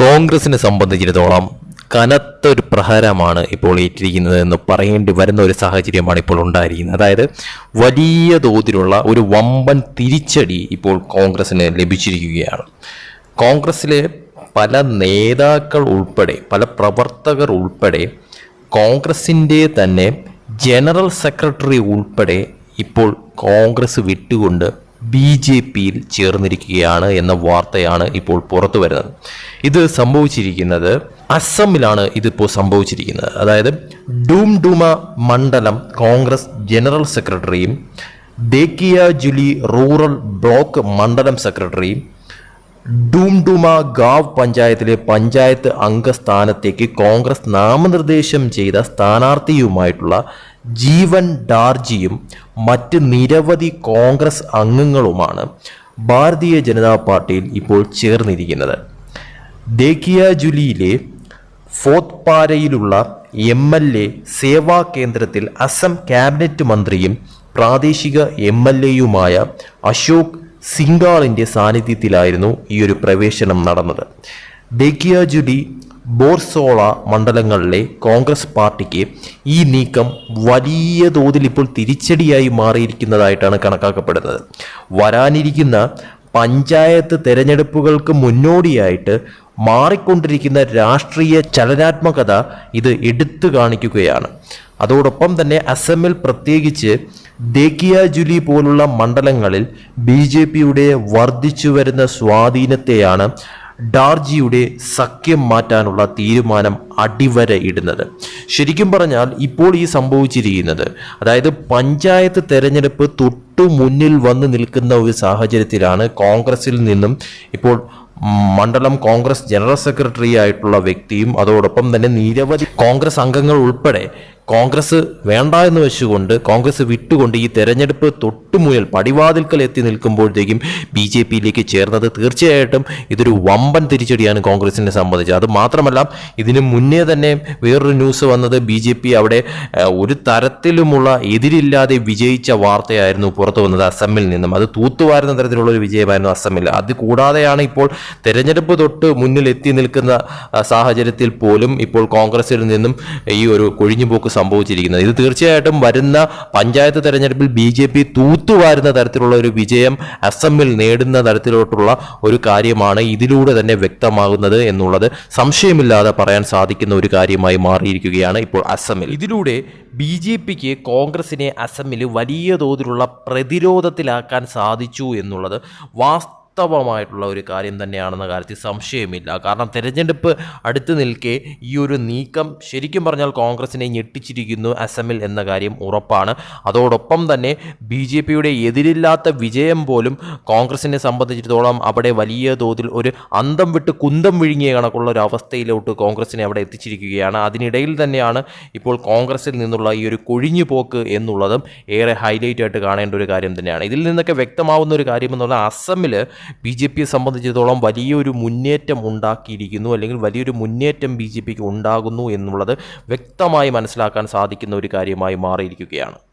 കോൺഗ്രസിനെ സംബന്ധിച്ചിടത്തോളം കനത്ത ഒരു പ്രഹരമാണ് ഇപ്പോൾ ഏറ്റിരിക്കുന്നത് എന്ന് പറയേണ്ടി വരുന്ന ഒരു സാഹചര്യമാണ് ഇപ്പോൾ ഉണ്ടായിരിക്കുന്നത്. അതായത് വലിയ തോതിലുള്ള ഒരു വമ്പൻ തിരിച്ചടി ഇപ്പോൾ കോൺഗ്രസിന് ലഭിച്ചിരിക്കുകയാണ്. കോൺഗ്രസ്സിലെ പല നേതാക്കൾ ഉൾപ്പെടെ പല പ്രവർത്തകർ ഉൾപ്പെടെ കോൺഗ്രസിന്റെ തന്നെ ജനറൽ സെക്രട്ടറി ഉൾപ്പെടെ ഇപ്പോൾ കോൺഗ്രസ് വിട്ടുകൊണ്ട് ബി ജെ പിയിൽ ചേർന്നിരിക്കുകയാണ് എന്ന വാർത്തയാണ് ഇപ്പോൾ പുറത്തു വരുന്നത് ഇത് സംഭവിച്ചിരിക്കുന്നത് അസമിലാണ് ഇതിപ്പോൾ സംഭവിച്ചിരിക്കുന്നത്. അതായത് ഡൂം ഡൂമ മണ്ഡലം കോൺഗ്രസ് ജനറൽ സെക്രട്ടറിയും ദേക്കിയ ജുലി റൂറൽ ബ്ലോക്ക് മണ്ഡലം സെക്രട്ടറിയും ഡൂംഡുമ ഗാവ് പഞ്ചായത്തിലെ പഞ്ചായത്ത് അംഗസ്ഥാനത്തേക്ക് കോൺഗ്രസ് നാമനിർദ്ദേശം ചെയ്ത സ്ഥാനാർത്ഥിയുമായിട്ടുള്ള ജീവൻ ഡാർജിയും മറ്റ് നിരവധി കോൺഗ്രസ് അംഗങ്ങളുമാണ് ഭാരതീയ ജനതാ പാർട്ടിയിൽ ഇപ്പോൾ ചേർന്നിരിക്കുന്നത്. ദേക്കിയ ജുലിയിലെ ഫോത്പാരയിലുള്ള എം എൽ എ സേവാ കേന്ദ്രത്തിൽ അസം ക്യാബിനറ്റ് മന്ത്രിയും പ്രാദേശിക എം എൽ എയുമായ അശോക് സിംഗാളിന്റെ സാന്നിധ്യത്തിലായിരുന്നു ഈ ഒരു പ്രവേശനം നടന്നത്. ദേക്കിയാജുഡി ബോർസോള മണ്ഡലങ്ങളിലെ കോൺഗ്രസ് പാർട്ടിക്ക് ഈ നീക്കം വലിയ തോതിൽ ഇപ്പോൾ തിരിച്ചടിയായി മാറിയിരിക്കുന്നതായിട്ടാണ് കണക്കാക്കപ്പെടുന്നത്. വരാനിരിക്കുന്ന പഞ്ചായത്ത് തെരഞ്ഞെടുപ്പുകൾക്ക് മുന്നോടിയായിട്ട് മാറിക്കൊണ്ടിരിക്കുന്ന രാഷ്ട്രീയ ചലനാത്മകത ഇത് എടുത്തു കാണിക്കുകയാണ്. അതോടൊപ്പം തന്നെ അസമിൽ പ്രത്യേകിച്ച് ദേക്കിയ ജുലി പോലുള്ള മണ്ഡലങ്ങളിൽ ബി ജെ പിയുടെ വർദ്ധിച്ചു വരുന്ന സ്വാധീനത്തെയാണ് ഡാർജിയുടെ സഖ്യം മാറ്റാനുള്ള തീരുമാനം അടിവര ഇടുന്നത്. ശരിക്കും പറഞ്ഞാൽ ഇപ്പോൾ ഈ സംഭവിച്ചിരിക്കുന്നത് അതായത് പഞ്ചായത്ത് തെരഞ്ഞെടുപ്പ് തൊട്ടു മുന്നിൽ വന്ന് നിൽക്കുന്ന ഒരു സാഹചര്യത്തിലാണ് കോൺഗ്രസിൽ നിന്നും ഇപ്പോൾ മണ്ഡലം കോൺഗ്രസ് ജനറൽ സെക്രട്ടറി ആയിട്ടുള്ള വ്യക്തിയും അതോടൊപ്പം തന്നെ നിരവധി കോൺഗ്രസ് അംഗങ്ങൾ ഉൾപ്പെടെ കോൺഗ്രസ് വേണ്ട എന്ന് വെച്ചുകൊണ്ട് കോൺഗ്രസ് വിട്ടുകൊണ്ട് ഈ തെരഞ്ഞെടുപ്പ് തൊട്ടുമുയൽ പടിവാതിൽക്കൽ എത്തി നിൽക്കുമ്പോഴത്തേക്കും ബി ജെ പിയിലേക്ക് ചേർന്നത് തീർച്ചയായിട്ടും ഇതൊരു വമ്പൻ തിരിച്ചടിയാണ് കോൺഗ്രസിനെ സംബന്ധിച്ച്. അത് മാത്രമല്ല ഇതിനു മുന്നേ തന്നെ വേറൊരു ന്യൂസ് വന്നത് ബി ജെ പി അവിടെ ഒരു തരത്തിലുമുള്ള എതിരില്ലാതെ വിജയിച്ച വാർത്തയായിരുന്നു പുറത്തു വന്നത് അസമിൽ നിന്നും. അത് തൂത്തുവാരുന്ന തരത്തിലുള്ള ഒരു വിജയമായിരുന്നു അസമിൽ. അത് കൂടാതെയാണ് ഇപ്പോൾ തെരഞ്ഞെടുപ്പ് തൊട്ട് മുന്നിൽ എത്തി നിൽക്കുന്ന സാഹചര്യത്തിൽ പോലും ഇപ്പോൾ കോൺഗ്രസിൽ നിന്നും ഈ ഒരു കൊഴിഞ്ഞുപോക്ക് സംഭവിച്ചിരിക്കുന്നത്. ഇത് തീർച്ചയായിട്ടും വരുന്ന പഞ്ചായത്ത് തെരഞ്ഞെടുപ്പിൽ ബി ജെ പി തൂത്തുവാരുന്ന തരത്തിലുള്ള ഒരു വിജയം അസമിൽ നേടുന്ന തരത്തിലോട്ടുള്ള ഒരു കാര്യമാണ് ഇതിലൂടെ തന്നെ വ്യക്തമാകുന്നത് എന്നുള്ളത് സംശയമില്ലാതെ പറയാൻ സാധിക്കുന്ന ഒരു കാര്യമായി മാറിയിരിക്കുകയാണ് ഇപ്പോൾ അസമിൽ. ഇതിലൂടെ ബി ജെ പിക്ക് കോൺഗ്രസിനെ അസമിൽ വലിയ തോതിലുള്ള പ്രതിരോധത്തിലാക്കാൻ സാധിച്ചു എന്നുള്ളത് വാസ്തവമായിട്ടുള്ള ഒരു കാര്യം തന്നെയാണെന്ന കാര്യത്തിൽ സംശയമില്ല. കാരണം തെരഞ്ഞെടുപ്പ് അടുത്ത് നിൽക്കെ ഈ ഒരു നീക്കം ശരിക്കും പറഞ്ഞാൽ കോൺഗ്രസിനെ ഞെട്ടിച്ചിരിക്കുന്നു അസമിൽ എന്ന കാര്യം ഉറപ്പാണ്. അതോടൊപ്പം തന്നെ ബി ജെ പിയുടെ എതിരില്ലാത്ത വിജയം പോലും കോൺഗ്രസിനെ സംബന്ധിച്ചിടത്തോളം അവിടെ വലിയ തോതിൽ ഒരു അന്തം വിട്ട് കുന്തം വിഴുങ്ങിയ കണക്കുള്ള ഒരു അവസ്ഥയിലോട്ട് കോൺഗ്രസിനെ അവിടെ എത്തിച്ചിരിക്കുകയാണ്. അതിനിടയിൽ തന്നെയാണ് ഇപ്പോൾ കോൺഗ്രസിൽ നിന്നുള്ള ഈ ഒരു കൊഴിഞ്ഞു പോക്ക് എന്നുള്ളതും ഏറെ ഹൈലൈറ്റ് ആയിട്ട് കാണേണ്ട ഒരു കാര്യം തന്നെയാണ്. ഇതിൽ നിന്നൊക്കെ വ്യക്തമാവുന്ന ഒരു കാര്യം പറഞ്ഞാൽ അസമിൽ ബി ജെ പിയെ സംബന്ധിച്ചിടത്തോളം വലിയൊരു മുന്നേറ്റം ഉണ്ടാക്കിയിരിക്കുന്നു അല്ലെങ്കിൽ വലിയൊരു മുന്നേറ്റം ബി ജെ പിക്ക് ഉണ്ടാകുന്നു എന്നുള്ളത് വ്യക്തമായി മനസ്സിലാക്കാൻ സാധിക്കുന്ന ഒരു കാര്യമായി മാറിയിരിക്കുകയാണ്.